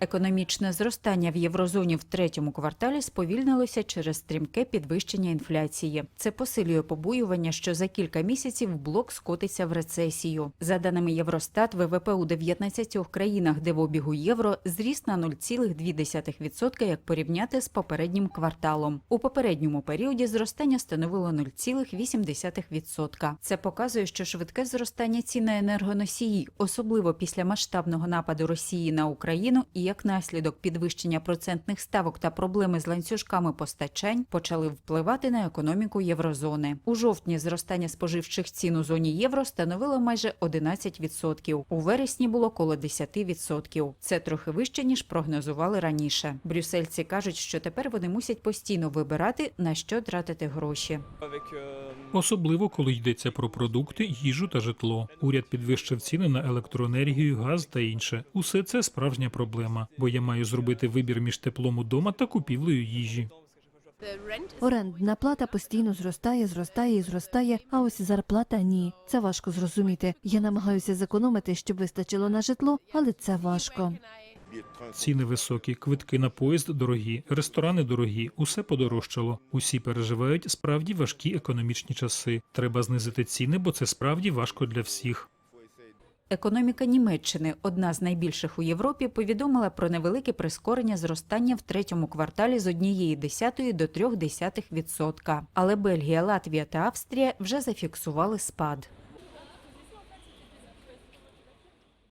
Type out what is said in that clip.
Економічне зростання в єврозоні в третьому кварталі сповільнилося через стрімке підвищення інфляції. Це посилює побоювання, що за кілька місяців блок скотиться в рецесію. За даними Євростат, ВВП у 19 країнах, де в обігу євро, зріс на 0,2% як порівняти з попереднім кварталом. У попередньому періоді зростання становило 0,8%. Це показує, що швидке зростання цін на енергоносії, особливо після масштабного нападу Росії на Україну і як наслідок підвищення процентних ставок та проблеми з ланцюжками постачань, почали впливати на економіку єврозони. У жовтні зростання споживчих цін у зоні євро становило майже 11%. У вересні було коло 10%. Це трохи вище ніж прогнозували раніше. Брюссельці кажуть, що тепер вони мусять постійно вибирати на що тратити гроші. Особливо коли йдеться про продукти, їжу та житло. Уряд підвищив ціни на електроенергію, газ та інше. Усе це справжня проблема, бо я маю зробити вибір між теплом удома та купівлею їжі. Орендна плата постійно зростає, зростає і зростає, а ось зарплата ні. Це важко зрозуміти. Я намагаюся зекономити, щоб вистачило на житло, але це важко. Ціни високі, квитки на поїзд дорогі, ресторани дорогі, усе подорожчало. Усі переживають справді важкі економічні часи. Треба знизити ціни, бо це справді важко для всіх. Економіка Німеччини, одна з найбільших у Європі, повідомила про невелике прискорення зростання в третьому кварталі з однієї десятої до трьох десятих відсотка. Але Бельгія, Латвія та Австрія вже зафіксували спад.